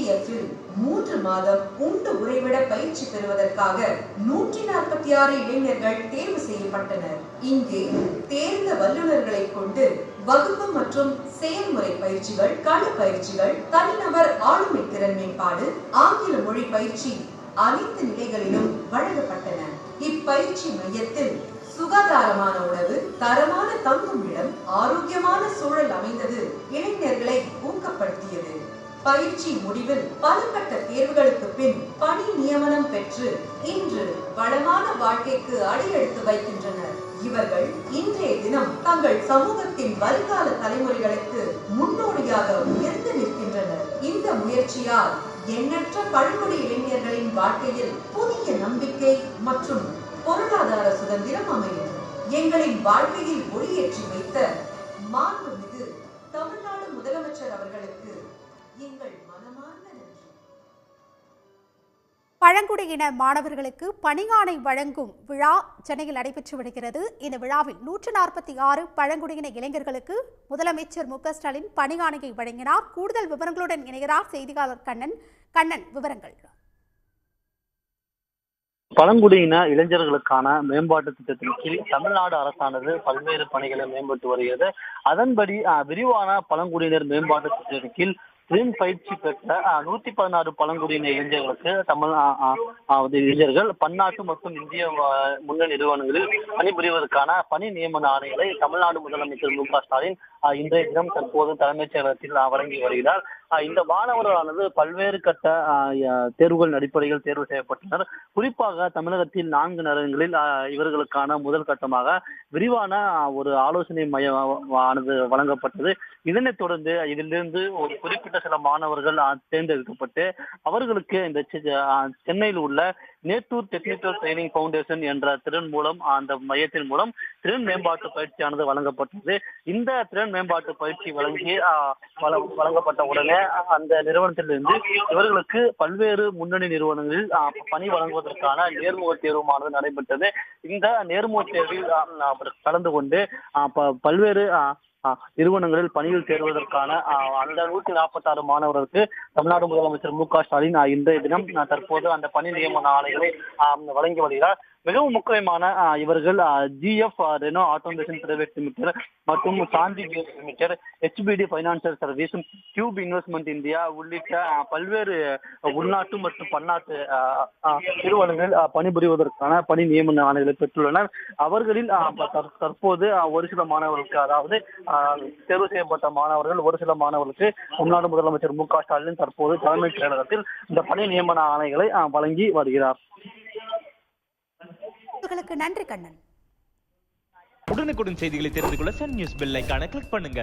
டிடிஎஃப்பில் மூன்று மாதம் உண்டு உறைவிட பயிற்சி பெறுவதற்காக நூற்றி நாற்பத்தி ஆறு இளைஞர்கள் தேர்வு செய்யப்பட்டனர். இங்கே தேர்ந்த வல்லுநர்களை கொண்டு வகுப்பு மற்றும் செயல்முறை பயிற்சிகள் கள பயிற்சிகள் தனிநபர் ஆளுமை திறன் மேம்பாடு ஆங்கில மொழி பயிற்சி அனைத்து நிலைகளிலும் வழங்கப்பட்டன. இப்பயிற்சி மையத்தில் சுகாதாரமான உணவு தரமான தங்கும் இடம் ஆரோக்கியமான பயிற்சி முடிவில் பல கட்ட தேர்வுகளுக்கு பின் பணி நியமனம் பெற்று இன்று வளமான வாழ்க்கைக்கு அடியெடுத்து வைக்கின்றனர். இவர்கள் இன்றைய தினம் தங்கள் சமூகத்தின் வருங்கால தலைமுறைகளுக்கு முன்னோடியாக உயர்ந்து நிற்கின்றனர். இந்த முயற்சியால் எண்ணற்ற பழங்குடி இளைஞர்களின் வாழ்க்கையில் புதிய நம்பிக்கை மற்றும் பொருளாதார சுதந்திரம் அமையும். எங்களின் வாழ்க்கையில் ஒளியேற்றி பழங்குடியின மாணவர்களுக்கு பணியாணை வழங்கும் விழா சென்னையில் நடைபெற்று வருகிறது. இந்த விழாவில் நூற்று நாற்பத்தி ஆறு பழங்குடியின இளைஞர்களுக்கு முதலமைச்சர் மு க ஸ்டாலின் பணியாணையை வழங்கினார். கூடுதல் விவரங்களுடன் இணைகிறார் செய்தியாளர் கண்ணன். கண்ணன் விவரங்கள். பழங்குடியின இளைஞர்களுக்கான மேம்பாட்டு திட்டத்தின் கீழ் தமிழ்நாடு அரசானது பல்வேறு பணிகளை மேம்பட்டு வருகிறது. அதன்படி அஹ், விரிவான பழங்குடியினர் மேம்பாட்டு திட்டத்தின் கீழ் திறன் பயிற்சி பெற்ற நூத்தி பதினாறு பழங்குடியின இளைஞர்களுக்கு தமிழ் இளைஞர்கள் பன்னாட்டு மற்றும் இந்திய முன்னணி நிறுவனங்களில் பணிபுரிவதற்கான பணி நியமன ஆணைகளை தமிழ்நாடு முதலமைச்சர் மு க ஸ்டாலின் இன்றைய தினம் தற்போது தலைமைச் செயலகத்தில் வழங்கி வருகிறார். இந்த மாணவர்களானது பல்வேறு கட்ட தேர்வுகள் அடிப்படையில் தேர்வு செய்யப்பட்டனர். குறிப்பாக தமிழகத்தில் நான்கு நகரங்களில் இவர்களுக்கான முதல் கட்டமாக விரிவான ஒரு ஆலோசனை மையம் ஆனது வழங்கப்பட்டது. இதனைத் தொடர்ந்து இதிலிருந்து ஒரு குறிப்பிட்ட சில மாணவர்கள் தேர்ந்தெடுக்கப்பட்டு அவர்களுக்கு இந்த சென்னையில் உள்ள நேத்தூர் டெக்னிக்கல் ட்ரைனிங் பவுண்டேஷன் என்ற திறன் மூலம் அந்த மையத்தின் மூலம் திறன் மேம்பாட்டு பயிற்சியானது வழங்கப்பட்டது. இந்த திறன் மேம்பாட்டு பயிற்சி வழங்கி வழங்கப்பட்ட உடனே அந்த நிறுவனத்திலிருந்து இவர்களுக்கு பல்வேறு முன்னணி நிறுவனங்களில் பணி வழங்குவதற்கான நேர்முக தேர்வுமானது நடைபெற்றது. இந்த நேர்முக தேர்வில் கலந்து கொண்டு பல்வேறு நிறுவனங்களில் பணியில் சேருவதற்கான அந்த நூற்றி நாற்பத்தாறு மாணவர்களுக்கு தமிழ்நாடு முதலமைச்சர் மு க ஸ்டாலின் இன்றைய தினம் தற்போது அந்த பணி நியமன ஆணைகளை வழங்கி வருகிறார். மிகவும் முக்கியமான இவர்கள் GF Reno automation private limited மற்றும் Shanti limited HPD financial service tube investment India உள்ளிட்ட பல்வேறு உள்நாட்டு மற்றும் பன்னாட்டு நிறுவனங்களில் பணிபுரிவதற்கான பணி நியமன ஆணைகளை பெற்றுள்ளனர். அவர்களில் தற்போது ஒரு சில மாணவர்களுக்கு அதாவது தேர்வு செய்யப்பட்ட மாணவர்கள் ஒரு சில மாணவர்களுக்கு தமிழ்நாடு முதலமைச்சர் மு க ஸ்டாலின் தற்போது தலைமைச் செயலகத்தில் இந்த பணி நியமன ஆணைகளை வழங்கி வருகிறார். உங்களுக்கு நன்றி கண்ணன். உடனுக்குடன் செய்திகளை தெரிந்து கொள்ள சன் நியூஸ் பெல் ஐகானை கிளிக் பண்ணுங்க.